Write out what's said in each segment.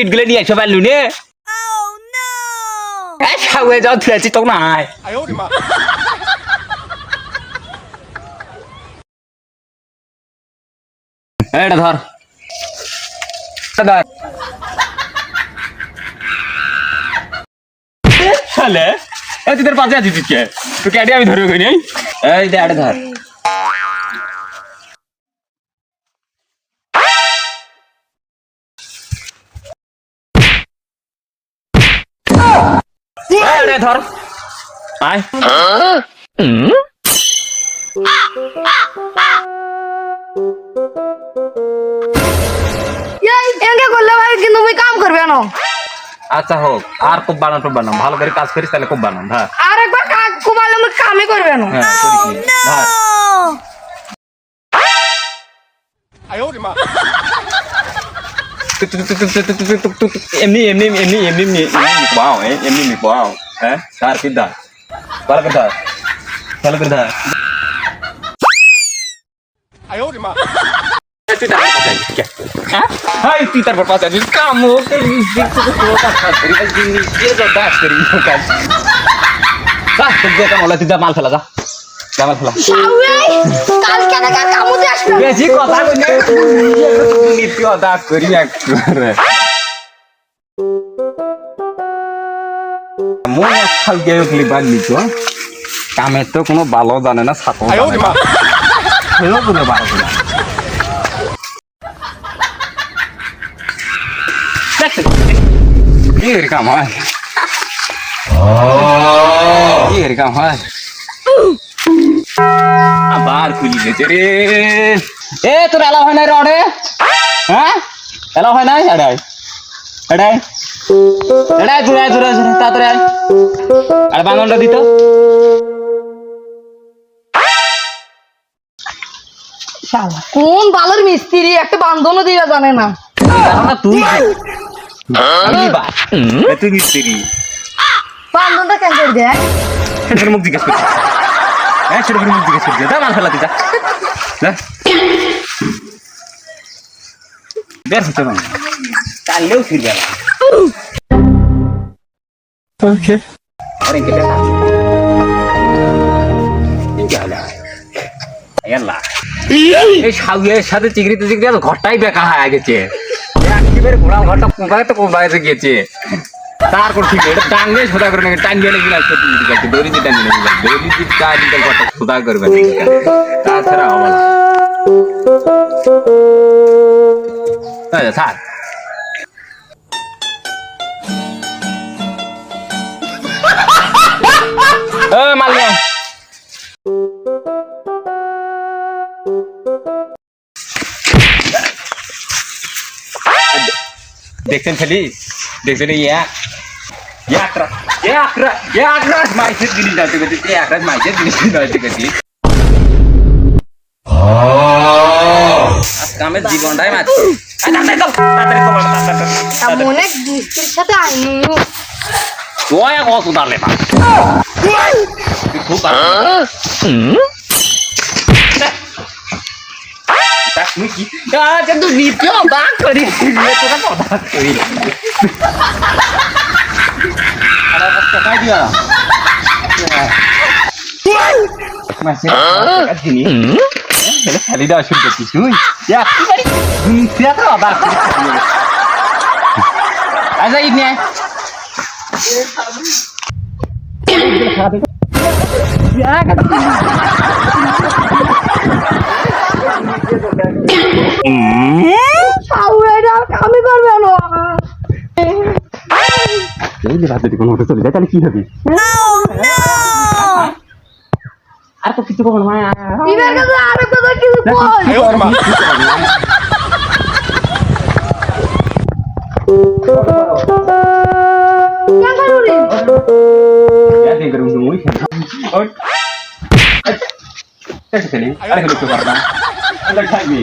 ইটগুলো নিয়ে এসে পারলু নে। সাউয়া যাও তুই আছি তখন আয়। এটা ধর। ধর। শালে এ তুই তোর পাশে আছিস কে? তোকে আইডি আমি ধরে কই এই দে এটা ধর। এটা ধর। আয়। এনকে করলে ভাই কিন্তু মুই কাম করবে না। আচ্ছা হোক আর খুব বানান খুব বানান ভালো করে কাজ করিস তাহলে খুব বানান হ্যাঁ আর একবার খুব ভালো কামে করবে না হ্যাঁ করিস হ্যাঁ এমনি এমনি এমনি এমনি এমনি মা তুই তারপর পাশে আসিস হ্যাঁ হ্যাঁ তুই তারপর পাশে আসিস কাম হোক মাল ফেলা যা জামাল ফেলা বেশি কথা কথা করি মই খাল গিয়ে উঠলি বাদ দিছো কামেতো কোনো ভালো জানে না চাকর জানে ভালো জানে আবার খুলি রে। এ তোর এলাও হয় নাই রডে হ্যাঁ? এলা হয় নাই? এড়াই। এড়াই। এড়াই জুড়াই তাড়াতাড়ি আয়। আর দিত? কোন বালের মিস্ত্রি একটা বান্ধনও দিয়া জানে না। তুই তুই মিস্ত্রি বান্ধনটা কেন করে দেয়? সেটার মুখ জিজ্ঞেস করছি। হ্যাঁ সেটার মুখ জিজ্ঞেস করছি। যা মাল ফেলা যা। যা। বের হচ্ছে না কাললেও ফিরবে না। ওকে আরে কে দেখা কি হলো ইয়াল্লা এই সাথে চিংড়িতে চিংড়ি তো ঘরটাই বেকা হয়ে গেছে। একেবারে ঘোড়া ঘরটা কোথায় তো কোথায় গেছে তার কোন ঠিক এটা টাঙ্গে সোজা করে নাকি টাঙ্গে নাকি না সত্যি ঠিক আছে দড়ি দিয়ে টাঙ্গে নাকি দড়ি দিয়ে কাজ দিতে ঘরটা সোজা করবে নাকি তাছাড়া হবে না। এ মালিয়া দেখছেন খালি? দেখছেন এই এক। এক রাত এক রাত এক রাত মাইসের জিনিস নয়তো গেছি এক রাত মাইসের জিনিস নয়তো গেছি কামের জীবনটাই খবর তাড়াতাড়ি এমন সাথে আইনি। তোয়া কত মা খুব Miki. Ya, jangan tuh di ya, dia bakal di ya, tuh kan otak. Ada kata dia. Masih kan sini. Kali dah sudah tisu. Ya, ini dia tuh apa? Ada ini. Ya. আমি পারবে না এই রাত যদি কোনো হতে চলে যায় তাহলে কি হবে আর তো কিছু কখন মায়া আর কথা কিছু Oke, sini. Ada kedua warna. Ada lagi.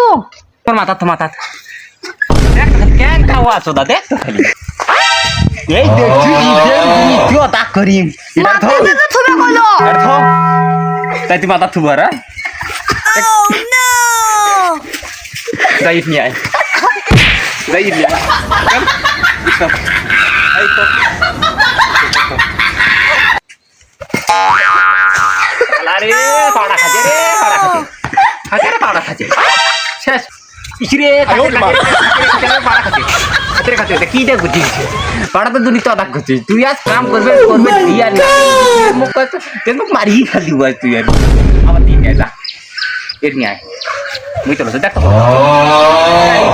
এগুলো করে দো তোর মাথা তো মাথা দেখ তো খালি কেন খাওয়া অসুদা দেখ তো খালি এই দেখছি নিত্য দাগ করিম এটা ধর মাথাতে তো থুবে কইলো এটা ধর তাই তুই মাথা থুবার হ্যাঁ যাই নিয়ে আয় যাই নিয়ে আয় চল। এই তো। আরে পাড়া খাচ্ছে রে পাড়া খাচ্ছে খাচ্ছে রে পাড়া খাচ্ছে শেষ। ইসরে খাচ্ছে। এটা কি দেখ বুঝছিস পাড়া তো দুনি তো দাগ করছিস। তুই আজ কাম করবে করবে দিয়া না মুখ তুই মুখ মারি খালি বল তুই আর আবার দিন যা। এর নিয়ে আয়। মুই তো দেখ তো।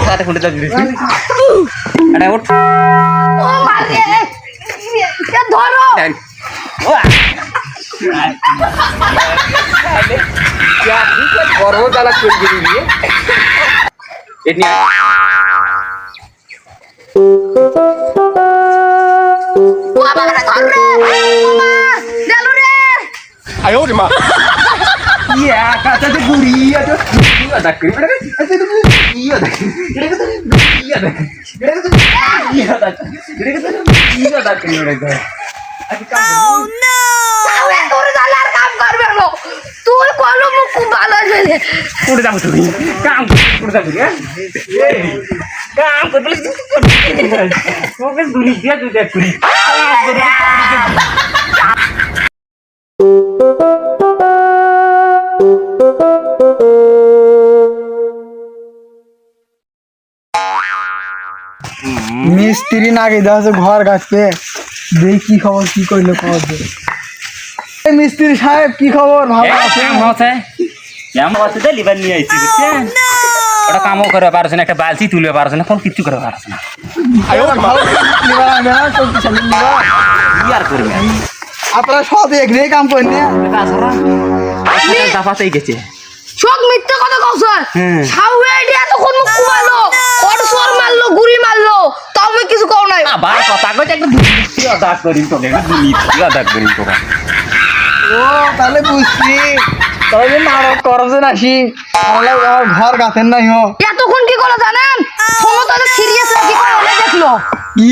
সাথে খুলে যাবি আরে ওঠ। ও মারে! ধরো! গর্বদালা চলবে নিয়ে আয়ো রে মা ইয়া কাটা তো গুড়িয়া তো গুড়িয়া দেখ এটা এটা তো গুড়িয়া দেখ এটা তো গুড়িয়া দেখ এটা তো গুড়িয়া দেখ এটা তো গুড়িয়া দেখ tu. Kamu udah tahu ya. Kamu boleh tu. Mungkin dunia tu dah kiri. মিস্ত্রি নাকি দেওয়া আছে ঘর গাছতে দেখি কি খবর কি করল খবর মিস্ত্রি সাহেব কি খবর ভালো আছে এমন লিভার নিয়ে আইছি বুঝছেন? Oh, ওটা কামও করে পারছে না একটা বালতি তুলে পারছে না কোন কিছু করে পারছে না। আপনারা সব এক নিয়ে কাম করেন দাফাতেই আচ্ছা, গেছে। সব মিথ্যে কথা কও স্যার মারলো গুড়ি মারলো তাও কিছু কও নাই। আবার কথা কইতে একটা দুর্নীতি তাহলে বুঝছি। তাহলে নাটক করছে নাকি আমার ঘর গাছেন নাই হো। এতক্ষণ কি করল জানেন? ফোন তো সিরিয়াস নাকি করে দেখল। কি?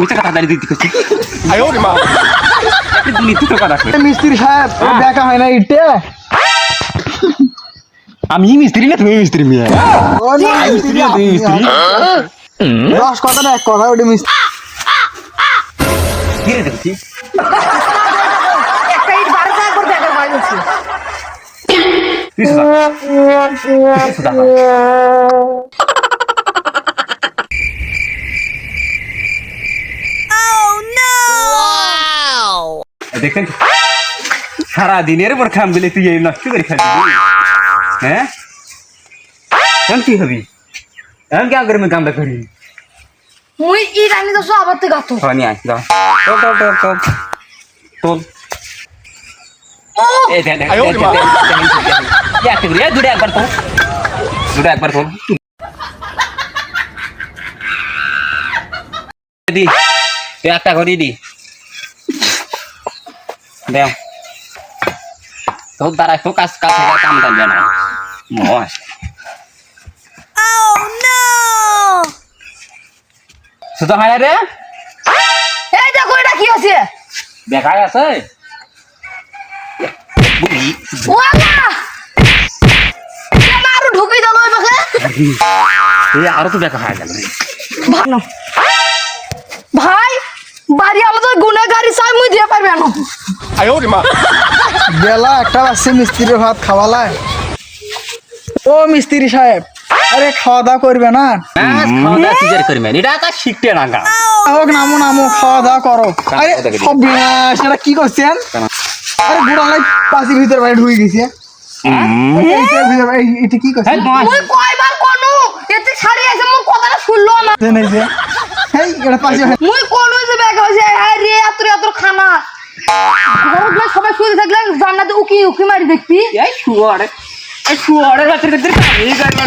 মিথ্যা কথা দাঁড়িয়ে দিতে কইছি। আয় ওরে মা। মিথ্যা কথা কই মিস্ত্রি সাহেব দেখা হ্যাঁ। হয়। না ইটে। আমি মিস্ত্রি না তুমি মিস্ত্রি মিয়া। মিস্ত্রি তুমি মিস্ত্রি। দশ কথা না এক কথা ওটা মিস্ত্রি। কি রে দেখছি একটা ইট বারবার করে দেখা হয় তুই সুদা তুই সুদা দেখেন সারা দিনের পর খাম দিলে তুই এই নষ্ট করে খাবি। হ্যাঁ? এখন কি হবি? এখন কি আগে আমি কামটা করি? মুই ইট আনি তো সব আবার থেকে গাতো হনি আয় যাও তোল তোল তোল তোল তোল ও এই দেখ দেখ আয় ওরে মা। একটা করে দুটো একবার তোল দুটো একবার তোল দি তুই একটা করে দি দেও তোর দ্বারা তো কাজ কাজ থেকে কাম করবে না মশ সুতো হয় না রে এই দেখো এটা কি আছে দেখাই আছে বুঝি ওয়ালা! আমারও ও মিস্ত্রি সাহেব আরে খাওয়া দাওয়া করবে না? এটা তা শিখতে নামো নামো খাওয়া দাওয়া করো সেটা কি করছেন? আরে বুড়া লাই পাশে ভিতর বাইরে ঢুকে গেছে হ্যাঁ? এটা কি কইছিস তুই কয়বার এতে ছাড়ি আছে মোর কথাটা শুনলো না। তেনে যে হেই এটা পাশে যে ব্যাগ হইছে হ্যাঁ রে এত এত খানা। ঘর সবাই শুয়ে থাকলে জান্নাতে উকি উকি মারি দেখতি। এই শুয়ারে এই শুয়ারে রাতে রাতে গাড়ি